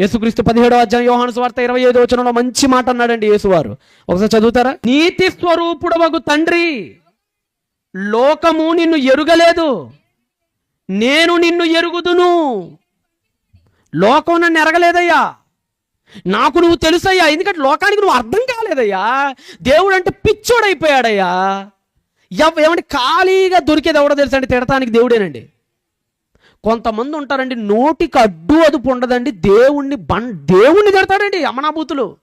యేసుక్రీస్తు పదిహేడో అధ్యాయం యోహాను స్వార్థ ఇరవై ఐదు వచనంలో మంచి మాట అన్నాడండి యేసువారు. ఒకసారి చదువుతారా? నీతి స్వరూపుడవగు తండ్రి లోకము నిన్ను ఎరుగలేదు నేను నిన్ను ఎరుగుదును. లోకం నన్ను ఎరగలేదయ్యా. నాకు నువ్వు తెలుసయ్యా. ఎందుకంటే లోకానికి నువ్వు అర్థం కాలేదయ్యా. దేవుడు అంటే పిచ్చోడైపోయాడయ్యా. ఏమంటే ఖాళీగా దొరికేది ఎవడో తెలుసా అంటే తిడటానికి దేవుడేనండి. కొంతమంది ఉంటారండి నోటికి అడ్డు అదుపు ఉండదండి దేవుణ్ణి బం దేవుణ్ణి తిడతాడండి అమనాభూతులు.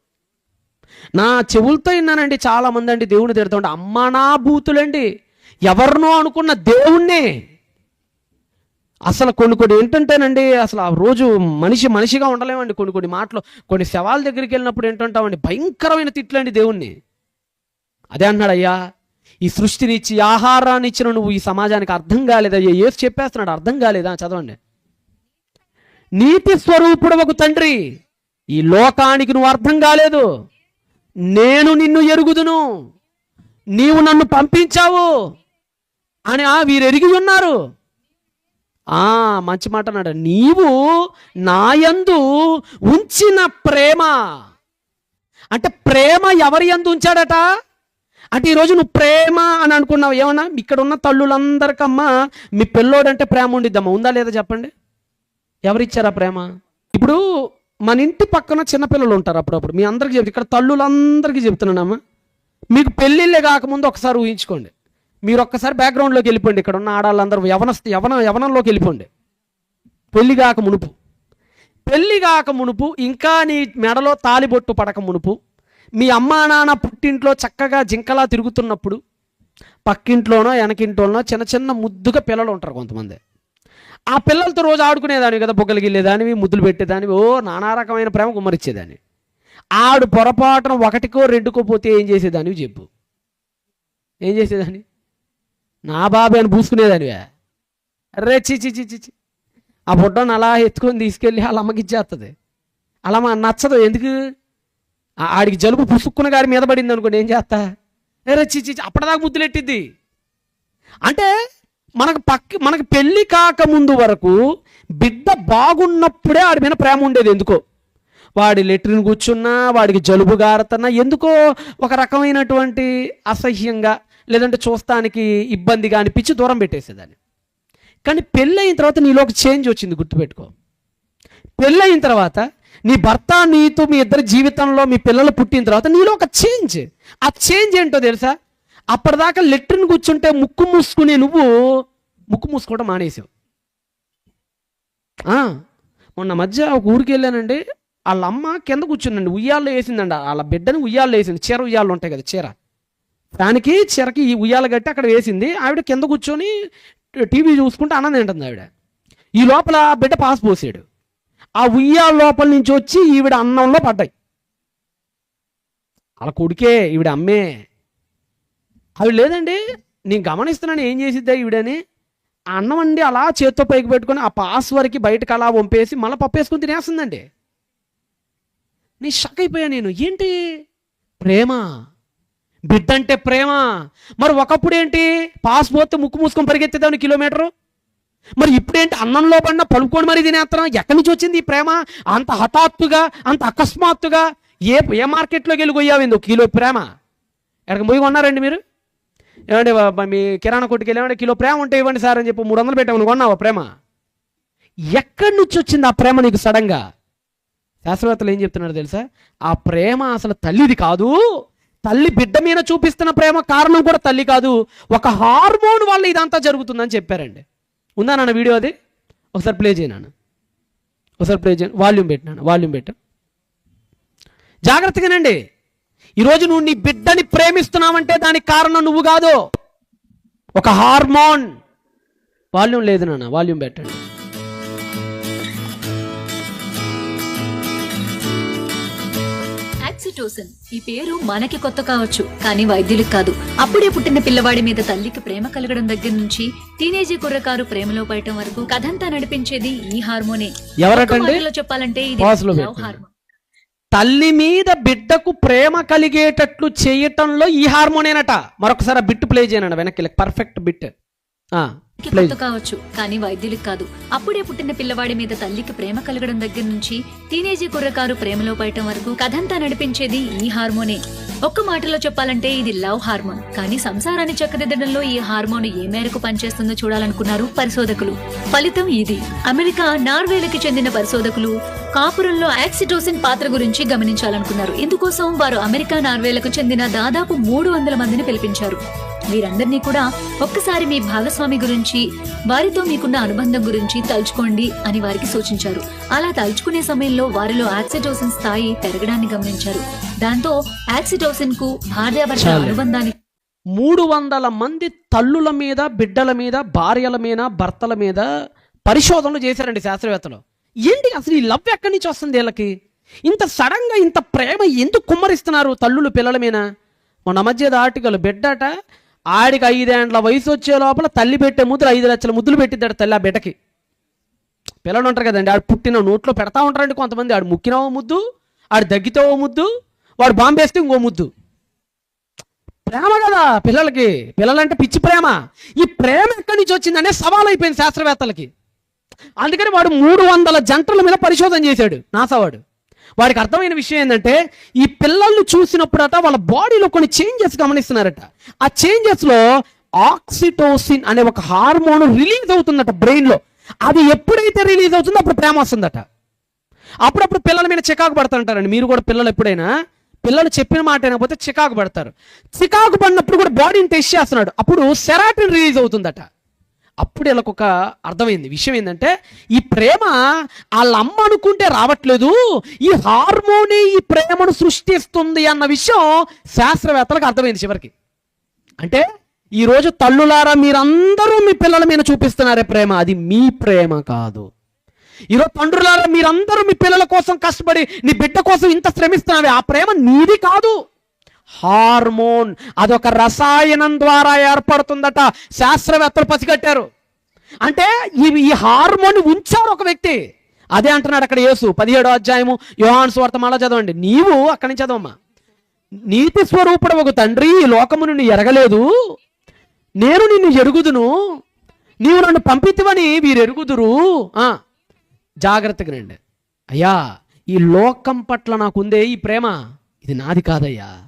నా చెవులతో విన్నానండి చాలా మంది అండి దేవుణ్ణి ఉండే అమ్మనాభూతులండి ఎవరినో అనుకున్న దేవుణ్ణే. అసలు కొన్ని కొన్ని ఏంటంటేనండి అసలు ఆ రోజు మనిషి మనిషిగా ఉండలేమండి కొన్ని కొన్ని మాటలు. కొన్ని శవాల దగ్గరికి వెళ్ళినప్పుడు ఏంటంటామండి భయంకరమైన తిట్లండి దేవుణ్ణి. అదే అన్నాడు అయ్యా ఈ సృష్టిని ఇచ్చి ఆహారాన్ని ఇచ్చిన నువ్వు ఈ సమాజానికి అర్థం కాలేదయ్యా ఏసు చెప్పేస్తున్నాడు అర్థం కాలేదా? చదవండి. నీతి స్వరూపుడు ఒక తండ్రి ఈ లోకానికి నువ్వు అర్థం కాలేదు. నేను నిన్ను ఎరుగుదును. నీవు నన్ను పంపించావు అని ఆ వీరు ఎరిగి ఉన్నారు. ఆ మంచి మాట అన్నాడు. నీవు నాయందు ఉంచిన ప్రేమ. అంటే ప్రేమ ఎవరి ఎందు ఉంచాడట? అంటే ఈరోజు నువ్వు ప్రేమ అని అనుకున్నావు. ఏమన్నా? ఇక్కడ ఉన్న తల్లులందరికమ్మా మీ పిల్లోడంటే ప్రేమ ఉండిద్దమ్మా. ఉందా లేదా చెప్పండి? ఎవరిచ్చారా ప్రేమ? ఇప్పుడు మన ఇంటి పక్కన చిన్నపిల్లలు ఉంటారు అప్పుడప్పుడు. మీ అందరికీ చెప్తే ఇక్కడ తల్లులందరికీ చెప్తున్నానమ్మా. మీకు పెళ్ళిళ్ళే కాకముందు ఒకసారి ఊహించుకోండి. మీరు ఒక్కసారి బ్యాక్గ్రౌండ్లోకి వెళ్ళిపోండి. ఇక్కడ ఉన్న ఆడాళ్ళందరూ యవన యవన యవనంలోకి వెళ్ళిపోండి. పెళ్ళి కాక మునుపు. పెళ్ళి కాక మునుపు ఇంకా నీ మెడలో తాలిబొట్టు పడక మునుపు మీ అమ్మా నాన్న పుట్టింట్లో చక్కగా జింకలా తిరుగుతున్నప్పుడు పక్కింట్లోనో వెనకింట్లోనో చిన్న చిన్న ముద్దుగా పిల్లలు ఉంటారు కొంతమంది. ఆ పిల్లలతో రోజు ఆడుకునేదానివి కదా బొగ్గలు గిల్లేదానివి ముద్దులు పెట్టేదానివి ఓ నానా రకమైన ప్రేమ గుమ్మరిచ్చేదాన్ని ఆడు పొరపాటున ఒకటికో రెండుకో పోతే ఏం చేసేదానివి చెప్పు. ఏం చేసేదాన్ని? నా బాబే అని పూసుకునేదానివే. అరే చి చి చి చి ఆ బుడ్డను అలా ఎత్తుకొని తీసుకెళ్ళి వాళ్ళ అమ్మకి ఇచ్చేస్తుంది అలా మా నచ్చదు. ఎందుకు? ఆడికి జలుబు పుసుక్కున గారి మీద పడింది అనుకోండి ఏం చేస్తా? అరే చి చి, అప్పటిదాకా ముద్దులెట్టిద్ది? అంటే మనకు పక్క మనకు పెళ్ళి కాక ముందు వరకు బిడ్డ బాగున్నప్పుడే ఆడి మీద ప్రేమ ఉండేది ఎందుకో? వాడి లెట్రిన్ కూర్చున్నా వాడికి జలుబు గారుతున్నా ఎందుకో ఒక రకమైనటువంటి అసహ్యంగా లేదంటే చూస్తానికి ఇబ్బందిగా అనిపించి దూరం పెట్టేసేదాన్ని. కానీ పెళ్ళయిన తర్వాత నీలో ఒక చేంజ్ వచ్చింది గుర్తుపెట్టుకో. పెళ్ళయిన తర్వాత నీ భర్త నీతో మీ ఇద్దరి జీవితంలో మీ పిల్లలు పుట్టిన తర్వాత నీలో ఒక చేంజ్ ఆ చేంజ్ ఏంటో తెలుసా? అప్పటిదాకా లెట్రిన్ కూర్చుంటే ముక్కు మూసుకునే నువ్వు ముక్కు మూసుకోవడం మానేసావు ఆ, మొన్న మధ్య ఒక ఊరికి వెళ్ళానండి. వాళ్ళ అమ్మ కింద కూర్చుందండి. ఉయ్యాల్లో వేసిందండి వాళ్ళ బిడ్డని ఉయ్యాల్లో వేసింది. చీర ఉయ్యాలు ఉంటాయి కదా చీర. దానికి చీరకి ఈ ఉయ్యాల కట్టి అక్కడ వేసింది. ఆవిడ కింద కూర్చొని టీవీ చూసుకుంటే ఆనందం ఉంటుంది ఆవిడ. ఈ లోపల ఆ బిడ్డ పాస్ పోసాడు. ఆ ఉయ్యాల లోపల నుంచి వచ్చి ఈవిడ అన్నంలో పడ్డాయి. వాళ్ళ కొడుకే ఈవిడ అమ్మే అవి లేదండి నేను గమనిస్తున్నాను ఏం చేసిద్దా ఈవిడని. ఆ అన్నం అండి అలా చేత్తో పైకి పెట్టుకొని ఆ పాస్ వరకు బయటకు అలా వంపేసి మళ్ళీ పప్పేసుకుని తినేస్తుందండి. నేను షక్ అయిపోయా నేను? ఏంటి? ప్రేమ? బిడ్డ అంటే ప్రేమ? మరి ఒకప్పుడు ఏంటి? పాస్ పోతే ముక్కు మూసుకొని పరిగెత్తేదాన్ని కిలోమీటరు? మరి ఇప్పుడేంటి అన్నంలో పడిన పలుకొని మరి తినేస్తున్నాం ఎక్కడి నుంచి వచ్చింది ఈ ప్రేమ? అంత హఠాత్తుగా అంత అకస్మాత్తుగా ఏ ఏ మార్కెట్లోకి వెళ్ళి కొయ్యావింది ఒక కిలో ప్రేమ? ఎక్కడికి పోయి కొన్నారండి మీరు? ఏమంటే మీ కిరాణా కొట్టుకు వెళ్ళి ఏమంటే కిలో ప్రేమ ఉంటే ఇవ్వండి సార్ అని చెప్పి మూడు వందలు పెట్టామని కొన్నావా ప్రేమ? ఎక్కడి నుంచి వచ్చింది ఆ ప్రేమ నీకు సడన్గా? శాస్త్రవేత్తలు ఏం చెప్తున్నారు తెలుసా? ఆ ప్రేమ అసలు తల్లిది కాదు. తల్లి బిడ్డ మీద చూపిస్తున్న ప్రేమ కారణం కూడా తల్లి కాదు. ఒక హార్మోన్ వల్ల ఇదంతా జరుగుతుందని చెప్పారండి. ఉందా నాన్న వీడియో అది? ఒకసారి ప్లే చేయనాను ఒకసారి ప్లే చేయను వాల్యూమ్ పెట్టినాను వాల్యూమ్ పెట్టు. జాగ్రత్తగానండి ఈరోజు నువ్వు నీ బిడ్డని ప్రేమిస్తున్నావంటే దానికి కారణం నువ్వు కాదు. ఒక హార్మోన్. వాల్యూమ్ లేదు నాన్న వాల్యూమ్ పెట్టండి. ఆక్సిటోసిన్ ఈ పేరు మనకి కొత్త కావచ్చు కానీ వైద్యులకు కాదు. అప్పుడే పుట్టిన పిల్లవాడి మీద తల్లికి ప్రేమ కలగడం దగ్గర నుంచి టీనేజీ కుర్రకారు ప్రేమలో పడటం వరకు కథంతా నడిపించేది ఈ హార్మోనే. మాటలో చెప్పాలంటే ఇది. హార్మోన్. తల్లి మీద బిడ్డకు ప్రేమ కలిగేటట్లు చేయటంలో ఈ హార్మోనేనట. మరొకసారి బిట్ ప్లే చేయనండి వెనక్కి పర్ఫెక్ట్ బిట్. కి కావచ్చు కానీ వైద్యులకు కాదు. అప్పుడే పుట్టిన పిల్లవాడి మీద తల్లికి ప్రేమ కలగడం దగ్గర నుంచి టీనేజీ కుర్రకారు ప్రేమలో పడటం వరకు కథంతా నడిపించేది ఈ హార్మోనే. ఒక్క మాటలో చెప్పాలంటే ఇది లవ్ హార్మోన్. కానీ సంసారాన్ని చక్కదిద్దడంలో ఈ హార్మోన్ ఏ మేరకు పనిచేస్తుందో చూడాలనుకున్నారు పరిశోధకులు. ఫలితం ఇది. అమెరికా నార్వేలకు చెందిన పరిశోధకులు కాపురంలో ఆక్సిటోసిన్ పాత్ర గురించి గమనించాలనుకున్నారు. ఇందుకోసం వారు అమెరికా నార్వేలకు చెందిన దాదాపు మూడు వందల మందిని పిలిపించారు. వీరందరినీ కూడా ఒక్కసారి మీ భాగస్వామి గురించి వారితో మీకున్న అనుబంధం గురించి తలుచుకోండి అని వారికి సూచించారు. అలా తలుచుకునే సమయంలో వారిలో ఆక్సిటోసిన్ స్థాయి పెరగడాన్ని గమనించారు. దాంతో ఆక్సిటోసిన్కు భార్యాభర్త చాలు. అనుబంధాన్ని మూడు వందల మంది తల్లుల మీద బిడ్డల మీద భార్యల మీద భర్తల మీద పరిశోధనలు చేశారండి శాస్త్రవేత్తలు. ఏంటి అసలు ఈ లవ్ ఎక్కడి నుంచి వస్తుంది వీళ్ళకి? ఇంత సడన్గా ఇంత ప్రేమ ఎందుకు కుమ్మరిస్తున్నారు తల్లులు పిల్లల మీద? మొన్న మధ్య ఆర్టికల్ బిడ్డట ఆడికి ఐదేండ్ల వయసు వచ్చే లోపల తల్లి పెట్టే ముద్దులు ఐదు లక్షల ముద్దులు పెట్టిద్దాడు తల్లి ఆ బిడ్డకి. పిల్లలు ఉంటారు కదండి ఆడు పుట్టిన నోట్లో పెడతా ఉంటారండి కొంతమంది. ఆడు ముక్కిన ఓ ముద్దు ఆడు దగ్గితే ఓ ముద్దు వాడు బాంబేస్తే ఇంకో ముద్దు. ప్రేమ కదా పిల్లలకి. పిల్లలంటే పిచ్చి ప్రేమ. ఈ ప్రేమ ఎక్కడి నుంచి వచ్చిందనే సవాల్ అయిపోయింది శాస్త్రవేత్తలకి. అందుకని వాడు మూడు వందల జంటల మీద పరిశోధన చేశాడు నాసావాడు. వాడికి అర్థమైన విషయం ఏంటంటే ఈ పిల్లల్ని చూసినప్పుడట వాళ్ళ బాడీలో కొన్ని చేంజెస్ గమనిస్తున్నారట. ఆ చేంజెస్లో ఆక్సిటోసిన్ అనే ఒక హార్మోన్ రిలీజ్ అవుతుందట బ్రెయిన్లో. అది ఎప్పుడైతే రిలీజ్ అవుతుందో అప్పుడు ప్రేమ వస్తుందట. అప్పుడప్పుడు పిల్లల మీద చికాకు పడుతుంటారండి మీరు కూడా పిల్లలు ఎప్పుడైనా? పిల్లలు చెప్పిన మాట అయినపోతే చికాకు పడతారు. చికాకు పడినప్పుడు కూడా బాడీని టెస్ట్ చేస్తున్నాడు. అప్పుడు సెరాటిన్ రిలీజ్ అవుతుందట. అప్పుడు వీళ్ళకు ఒక అర్థమైంది. విషయం ఏంటంటే ఈ ప్రేమ వాళ్ళ అమ్మ అనుకుంటే రావట్లేదు ఈ హార్మోని ఈ ప్రేమను సృష్టిస్తుంది అన్న విషయం శాస్త్రవేత్తలకు అర్థమైంది చివరికి. అంటే ఈరోజు తల్లులారా మీరందరూ మీ పిల్లల మీద చూపిస్తున్నారే ప్రేమ. అది మీ ప్రేమ కాదు. ఈరోజు తండ్రులారా మీరందరూ మీ పిల్లల కోసం కష్టపడి నీ బిడ్డ కోసం ఇంత శ్రమిస్తున్నావే. ఆ ప్రేమ నీది కాదు. హార్మోన్ అదొక రసాయనం ద్వారా ఏర్పడుతుందట. శాస్త్రవేత్తలు పసిగట్టారు. అంటే ఈ ఈ హార్మోన్ ఉంచారు ఒక వ్యక్తి. అదే అంటున్నాడు అక్కడ యేసు. పదిహేడో అధ్యాయము యోహాన్ స్వార్థ చదవండి. నీవు అక్కడి నుంచి చదవమ్మా. నీతి స్వరూపుడు ఒక తండ్రి ఈ లోకము నిన్ను ఎరగలేదు. నేను నిన్ను ఎరుగుదును. నీవు నన్ను పంపితివని వీరు ఎరుగుదురు. ఆ, జాగ్రత్తగా రండి. అయ్యా ఈ లోకం పట్ల నాకుందే ఈ ప్రేమ. ఇది నాది కాదయ్యా.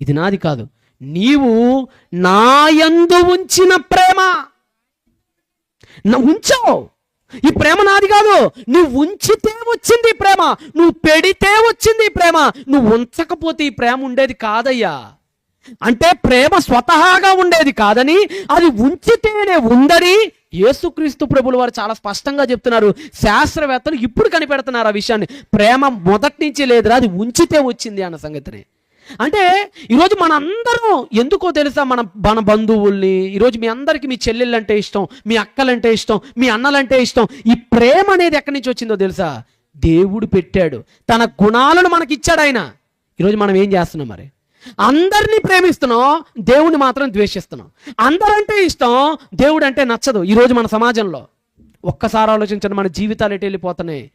ఇది నాది కాదు. నీవు నాయందు ఉంచిన ప్రేమ. నా ఉంచావు. ఈ ప్రేమ నాది కాదు. నువ్వు ఉంచితే వచ్చింది ప్రేమ. నువ్వు పెడితే వచ్చింది ఈ ప్రేమ. నువ్వు ఉంచకపోతే ఈ ప్రేమ ఉండేది కాదయ్యా. అంటే ప్రేమ స్వతహాగా ఉండేది కాదని అది ఉంచితేనే ఉందని యేసుక్రీస్తు ప్రభులు వారు చాలా స్పష్టంగా చెప్తున్నారు. శాస్త్రవేత్తలు ఇప్పుడు కనిపెడుతున్నారు ఆ విషయాన్ని. ప్రేమ మొదటి నుంచి లేదురా అది ఉంచితే వచ్చింది అన్న సంగతిని. అంటే ఈరోజు మనందరం ఎందుకో తెలుసా? మన మన బంధువుల్ని ఈరోజు మీ అందరికీ మీ చెల్లెళ్ళంటే ఇష్టం మీ అక్కలంటే ఇష్టం మీ అన్నలంటే ఇష్టం ఈ ప్రేమ అనేది ఎక్కడి నుంచి వచ్చిందో తెలుసా? దేవుడు పెట్టాడు. తన గుణాలను మనకి ఇచ్చాడు ఆయన. ఈరోజు మనం ఏం చేస్తున్నాం మరి? అందరినీ ప్రేమిస్తున్నాం దేవుణ్ణి మాత్రం ద్వేషిస్తున్నాం. అందరంటే ఇష్టం దేవుడు అంటే నచ్చదు ఈరోజు మన సమాజంలో. ఒక్కసారి ఆలోచించండి మన జీవితాలు ఎటు వెళ్ళిపోతున్నాయి?